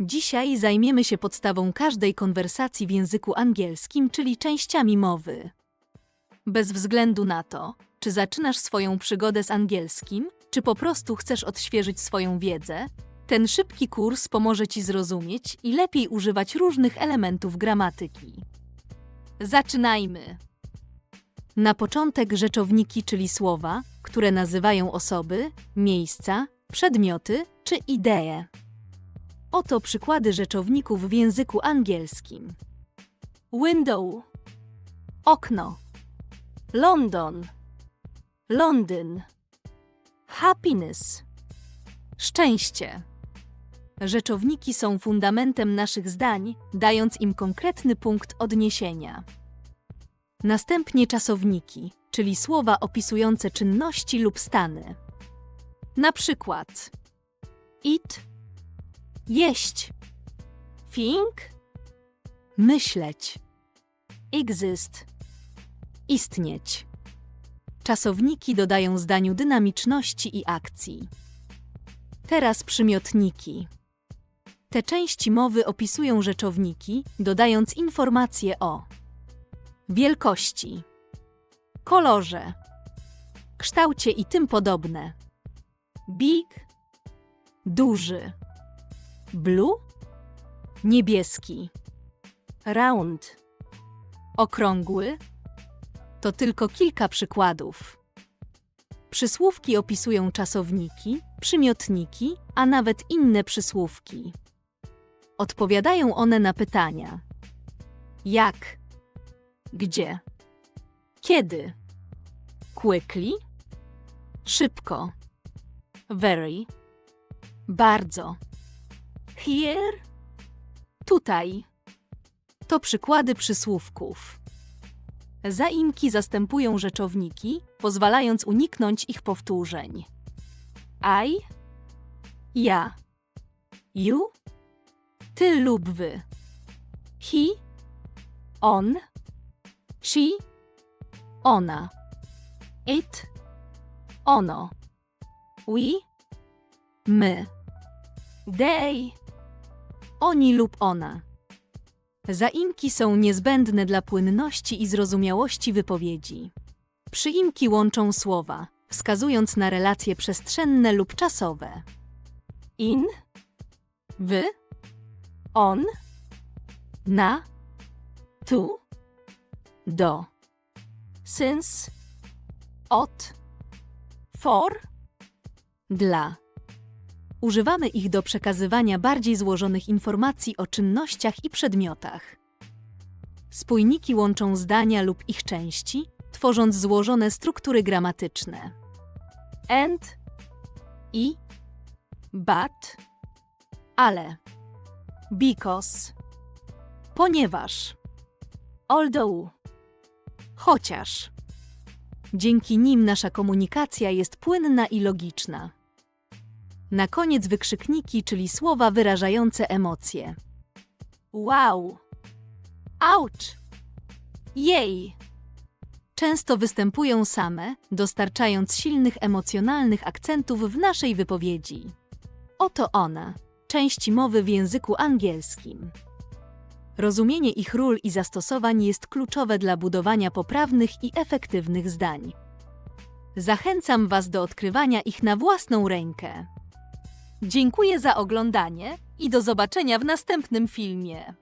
Dzisiaj zajmiemy się podstawą każdej konwersacji w języku angielskim, czyli częściami mowy. Bez względu na to, czy zaczynasz swoją przygodę z angielskim, czy po prostu chcesz odświeżyć swoją wiedzę, ten szybki kurs pomoże Ci zrozumieć i lepiej używać różnych elementów gramatyki. Zaczynajmy! Na początek rzeczowniki, czyli słowa, które nazywają osoby, miejsca, przedmioty czy idee. Oto przykłady rzeczowników w języku angielskim. Window. Okno. London. Londyn. Happiness. Szczęście. Rzeczowniki są fundamentem naszych zdań, dając im konkretny punkt odniesienia. Następnie czasowniki, czyli słowa opisujące czynności lub stany. Na przykład. Eat, jeść, think, myśleć, exist, istnieć. Czasowniki dodają zdaniu dynamiczności i akcji. Teraz przymiotniki. Te części mowy opisują rzeczowniki, dodając informacje o wielkości, kolorze, kształcie i tym podobne. Big, duży. Blue, niebieski. Round, okrągły. To tylko kilka przykładów. Przysłówki opisują czasowniki, przymiotniki, a nawet inne przysłówki. Odpowiadają one na pytania: jak, gdzie, kiedy, quickly, szybko, very, bardzo, here, tutaj. To przykłady przysłówków. Zaimki zastępują rzeczowniki, pozwalając uniknąć ich powtórzeń. I, ja, you, ty lub wy. He, on, she, ona. It, ono. We, my. They, oni lub ona. Zaimki są niezbędne dla płynności i zrozumiałości wypowiedzi. Przyimki łączą słowa, wskazując na relacje przestrzenne lub czasowe. In, wy, on, na, tu, do, since, od, for, dla. Używamy ich do przekazywania bardziej złożonych informacji o czynnościach i przedmiotach. Spójniki łączą zdania lub ich części, tworząc złożone struktury gramatyczne. And, i, but, ale, because, ponieważ, although, chociaż. Dzięki nim nasza komunikacja jest płynna i logiczna. Na koniec wykrzykniki, czyli słowa wyrażające emocje. Wow! Auć! Jej! Często występują same, dostarczając silnych emocjonalnych akcentów w naszej wypowiedzi. Oto one, części mowy w języku angielskim. Rozumienie ich ról i zastosowań jest kluczowe dla budowania poprawnych i efektywnych zdań. Zachęcam Was do odkrywania ich na własną rękę. Dziękuję za oglądanie i do zobaczenia w następnym filmie.